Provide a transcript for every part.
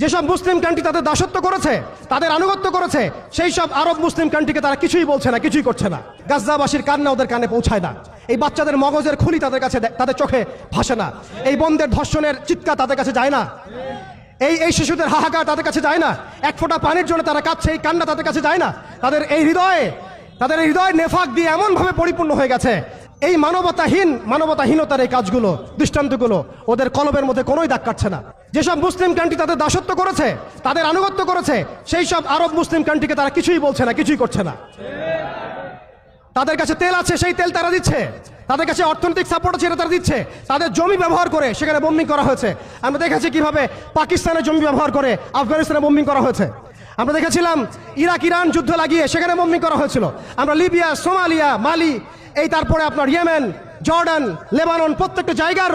যেসব মুসলিম কান্ট্রি তাদের দাসত্ব করেছে, তাদের আনুগত্য করেছে, সেই সব আরব মুসলিম কান্ট্রিকে তারা কিছুই বলছে না, কিছুই করছে না। গাজদাবাসীর কান্না ওদের কানে পৌঁছায় না। এই বাচ্চাদের মগজের খুলি তাদের কাছে তাদের চোখে ভাসে না। এই বন্ধের ধর্ষণের চিৎকার তাদের কাছে যায় না। এই এই শিশুদের হাহাকার তাদের কাছে যায় না। এক ফোঁটা পানির জন্য তারা কাঁদছে, এই কান্না তাদের কাছে যায় না। তাদের এই হৃদয়ে, তাদের এই হৃদয় নেফাক দিয়ে এমনভাবে পরিপূর্ণ হয়ে গেছে। এই মানবতাহীন, মানবতাহীনতার এই কাজগুলো, দৃষ্টান্তগুলো ওদের কলবের মধ্যে কোনোই দাগ কাটছে না। যেসব মুসলিম কান্ট্রি তাদের দাসত্ব করেছে, তাদের আনুগত্য করেছে সেই সব আরব মুসলিম কান্ট্রিকে তারা কিছুই বলছে না, কিছুই করছে না। তাদের কাছে তেল আছে, সেই তেল তারা দিচ্ছে। তাদের কাছে অর্থনৈতিক সাপোর্ট আছে তারা দিচ্ছে। তাদের জমি ব্যবহার করে সেখানে বোম্বিং করা হয়েছে। আমরা দেখেছি কীভাবে পাকিস্তানের জমি ব্যবহার করে আফগানিস্তানে বোম্বিং করা হয়েছে। আমরা দেখেছিলাম ইরাক, ইরান যুদ্ধ লাগিয়ে সেখানে বোম্বিং করা হয়েছিল। আমরা লিবিয়া, সোমালিয়া, মালি, এই তারপরে আপনার ইয়েমেন, জর্ডান, লেবানন প্রত্যেকটা জায়গার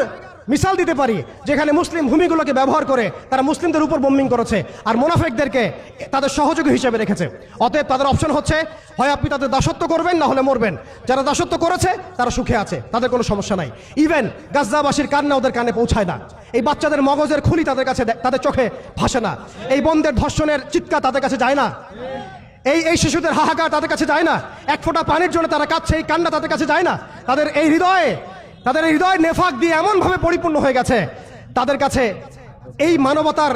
মিসাল দিতে পারি, যেখানে মুসলিম ভূমিগুলোকে ব্যবহার করে তারা মুসলিমদের উপর বোম্বিং করেছে আর মোনাফেকদেরকে তাদের সহযোগী হিসেবে রেখেছে। অতএব তাদের অপশন হচ্ছে, হয় আপনি তাদের দাসত্ব করবেন, না হলে মরবেন। যারা দাসত্ব করেছে, তারা সুখে আছে, তাদের কোনো সমস্যা নাই। ইভেন গাজদাবাসীর কান্না ওদের কানে পৌঁছায় না। এই বাচ্চাদের মগজের খুলি তাদের কাছে তাদের চোখে ভাসে না। এই বন্ধের ধর্ষণের চিৎকার তাদের কাছে যায় না। এই এই শিশুদের হাহাকার তাদের কাছে যায় না। এক ফোঁটা পানির জন্য তারা কাঁদছে, এই কান্না তাদের কাছে যায় না। তাদের এই হৃদয়ে তাদের হৃদয় নেফাক দিয়ে এমনভাবে পরিপূর্ণ হয়ে গেছে। তাদের কাছে এই মানবতার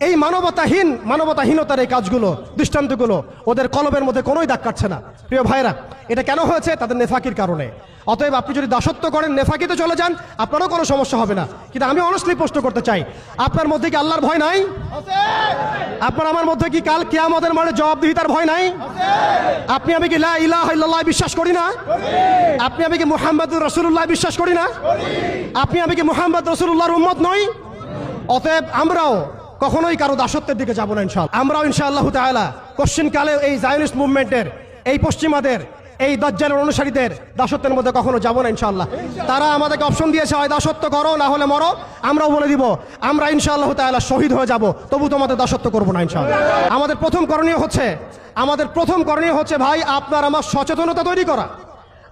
এই মানবতাহীন, মানবতাহীনতার এই কাজগুলো, দৃষ্টান্তগুলো, ওদের কলবের মধ্যে কোনোই দাগ কাটছে না। প্রিয় ভাইরা এটা কেন হয়েছে? তাদের নেফাকির কারণে। অতএব আপনি যদি দাসত্ব করেন, নেফাকিতে চলে যান, আপনারও কোনো সমস্যা হবে না। কিন্তু আমি অনস্টলি প্রশ্ন করতে চাই, আপনার মধ্যে কি আল্লাহর ভয় নাই? আপনার আমার মধ্যে কি কাল কিয়ামতের মানে জবাবদিহিতার ভয় নাই? আপনি আমি কি ইলাহা বিশ্বাস করি না? আপনি আমি কি মুহাম্মদুর রাসূলুল্লাহ বিশ্বাস করি না? আপনি আমি কি মুহাম্মদ রাসূলুল্লাহর উম্মত নই? অতএব আমরাও কখনোই কারও দাসত্বের দিকে যাব না ইনশাআল্লাহ। আমরাও ইনশাআল্লাহ তাআলা কোশ্চিন কালে এই জায়নিস্ট মুভমেন্টের এই পশ্চিমাদের, এই দজ্জালের অনুসারীদের দাসত্বের মধ্যে কখনো যাব না ইনশাআল্লাহ। তারা আমাদেরকে অপশন দিয়েছে হয় দাসত্ব করো, না হলে মরো। আমরাও বলে দিব, আমরা ইনশাআল্লাহ তাআলা শহীদ হয়ে যাব, তবু তোমাদের দাসত্ব করব না ইনশাআল্লাহ। আমাদের প্রথম করণীয় হচ্ছে, আমাদের প্রথম করণীয় হচ্ছে, ভাই, আপনার আমার সচেতনতা তৈরি করা।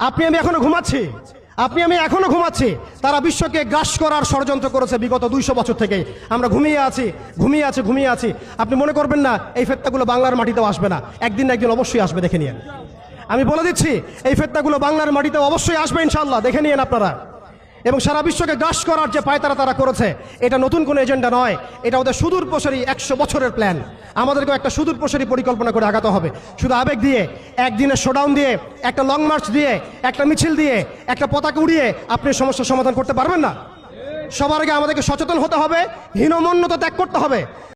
আপনি, আমি এখনও ঘুমাচ্ছি। আপনি, আমি এখনও ঘুমাচ্ছি। তারা বিশ্বকে গ্রাস করার ষড়যন্ত্র করেছে বিগত দুইশো বছর থেকে। আমরা ঘুমিয়ে আছি ঘুমিয়ে আছি ঘুমিয়ে আছি। আপনি মনে করবেন না, এই ফেত্তাগুলো বাংলার মাটিতেও আসবে না। একদিন না একদিন অবশ্যই আসবে, দেখে নিন আমি বলে দিচ্ছি, এই ফেত্তাগুলো বাংলার মাটিতে অবশ্যই আসবে ইনশাল্লাহ দেখে নিন আপনারা। এবং সারা বিশ্বকে গ্রাস করার যে পায়তারা তারা করেছে, এটা নতুন কোনো এজেন্ডা নয়, এটা ওদের সুদূর প্রসারী একশো বছরের প্ল্যান। আমাদেরকেও একটা সুদূর প্রসারী পরিকল্পনা করে আগাতে হবে। শুধু আবেগ দিয়ে, একদিনের শোডাউন দিয়ে, একটা লং মার্চ দিয়ে, একটা মিছিল দিয়ে, একটা পতাকা উড়িয়ে আপনি সমস্যার সমাধান করতে পারবেন না? সবার আগে আমাদেরকে সচেতন হতে হবে, হীনমন্যতা ত্যাগ করতে হবে।